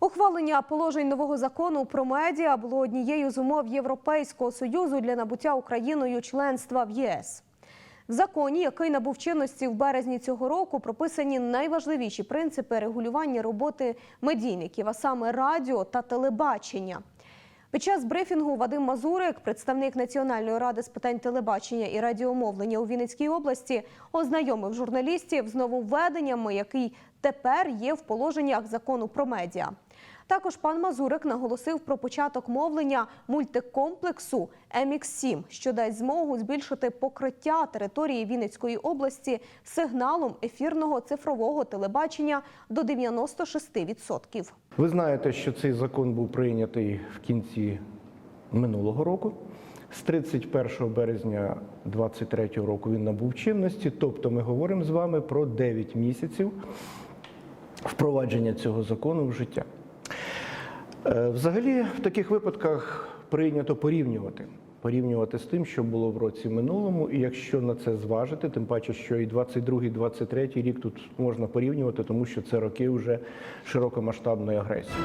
Ухвалення положень нового закону про медіа було однією з умов Європейського союзу для набуття Україною членства в ЄС. В законі, який набув чинності в березні цього року, прописані найважливіші принципи регулювання роботи медійників, а саме радіо та телебачення. Під час брифінгу Вадим Мазурик, представник Національної ради з питань телебачення і радіомовлення у Вінницькій області, ознайомив журналістів з нововведеннями, які тепер є в положеннях закону про медіа. Також пан Мазурик наголосив про початок мовлення мультикомплексу МХ7, що дасть змогу збільшити покриття території Вінницької області сигналом ефірного цифрового телебачення до 96%. Ви знаєте, що цей закон був прийнятий в кінці минулого року. З 31 березня 2023 року він набув чинності. Тобто ми говоримо з вами про 9 місяців впровадження цього закону в життя. Е, Взагалі, в таких випадках прийнято порівнювати. Порівнювати з тим, що було в році минулому, і якщо на це зважити, тим паче, що і 22-й, 23-й рік тут можна порівнювати, тому що це роки вже широкомасштабної агресії.